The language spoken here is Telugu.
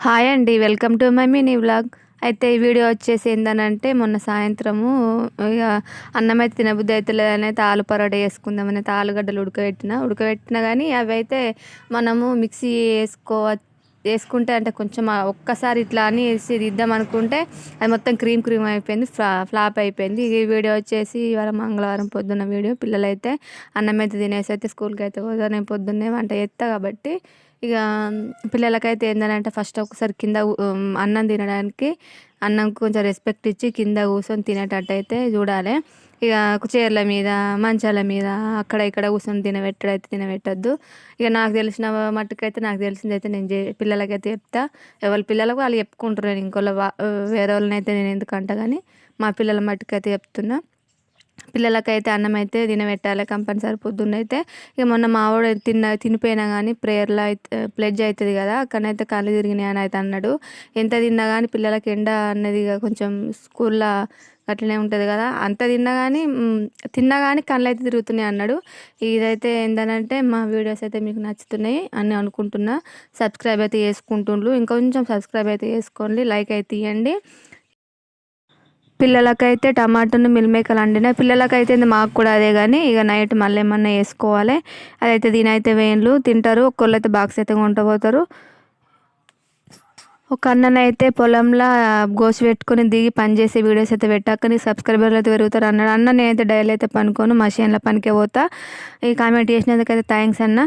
హాయ్ అండి welcome to my mini vlog. అయితే ఈ వీడియో వచ్చేసి ఏంటనంటే మొన్న సాయంత్రము ఇక అన్నం అయితే తినబుద్ధి అయితే లేదని అయితే ఆలు పరోట వేసుకుందామని అయితే ఆలుగడ్డలు ఉడకబెట్టిన. ఉడకబెట్టిన కానీ అవి అయితే మనము మిక్సీ వేసుకోవచ్చు వేసుకుంటే అంటే కొంచెం ఒక్కసారి ఇట్లా అని వేసి దిద్దాం అనుకుంటే అది మొత్తం క్రీమ్ క్రీమ్ అయిపోయింది ఫ్లా ఫ్లాప్ అయిపోయింది. ఈ వీడియో వచ్చేసి ఇవాళ మంగళవారం పొద్దున్న వీడియో. పిల్లలైతే అన్నం అయితే తినేసి అయితే స్కూల్కి అయితే పోతా నేను పొద్దున్నే వంట చేస్తా కాబట్టి ఇక పిల్లలకైతే ఏంటంటే ఫస్ట్ ఒకసారి కింద అన్నం తినడానికి అన్నం కొంచెం రెస్పెక్ట్ ఇచ్చి కింద కూర్చొని తినేటట్టు అయితే చూడాలి. ఇక చీరల మీద మంచాల మీద అక్కడ ఇక్కడ కూర్చొని తినబెట్టడం అయితే తినబెట్టద్దు. ఇక నాకు తెలిసిన మట్టుకైతే నాకు తెలిసింది అయితే నేను చే పిల్లలకైతే చెప్తా. ఎవరి పిల్లలకు వాళ్ళు చెప్పుకుంటారు నేను ఇంకోళ్ళ వేరే వాళ్ళని అయితే నేను ఎందుకంట కానీ మా పిల్లల మట్టుకైతే చెప్తున్నా. పిల్లలకైతే అన్నం అయితే తినబెట్టాలి కంపల్సరీ పొద్దున్న అయితే ఇక మొన్న మావాడు తిన్న తినిపోయినా కానీ ప్రేయర్లో అయితే ప్లెడ్జ్ అవుతుంది కదా అక్కడనైతే కళ్ళు తిరిగినాయి అని అయితే అన్నాడు. ఎంత తిన్నా కానీ పిల్లలకి ఎండ అన్నది ఇక కొంచెం స్కూల్లో అట్లనే ఉంటుంది కదా అంత తిన్నా కానీ తిన్నా కానీ కళ్ళు అయితే తిరుగుతున్నాయి అన్నాడు. ఇదైతే ఏంటంటే మా వీడియోస్ అయితే మీకు నచ్చుతున్నాయి అని అనుకుంటున్నా. సబ్స్క్రైబ్ అయితే చేసుకుంటుండ్రు. ఇంకొంచెం సబ్స్క్రైబ్ అయితే చేసుకోండి. లైక్ అయితే ఇవ్వండి పిల్లలకైతే టమాటాను మిల్మేకలు అండిన పిల్లలకైతే ఇది మాకు కూడా అదే కానీ ఇక నైట్ మళ్ళీ ఏమన్నా వేసుకోవాలి. అదైతే దీనైతే అయితే వేయండ్లు తింటారు ఒక్కళ్ళు అయితే బాక్స్ అయితే కొంటపోతారు ఒక అన్ననైతే పొలంలో గోసి పెట్టుకొని దిగి పనిచేసే వీడియోస్ అయితే పెట్టాక నీ సబ్స్క్రైబర్లు అయితే పెరుగుతారు అన్నాడు. అన్న నేనైతే డైలీ అయితే పనుకోను మషిన్లో పనికే పోతా. ఈ కామెంట్ చేసినందుకైతే థ్యాంక్స్ అన్న.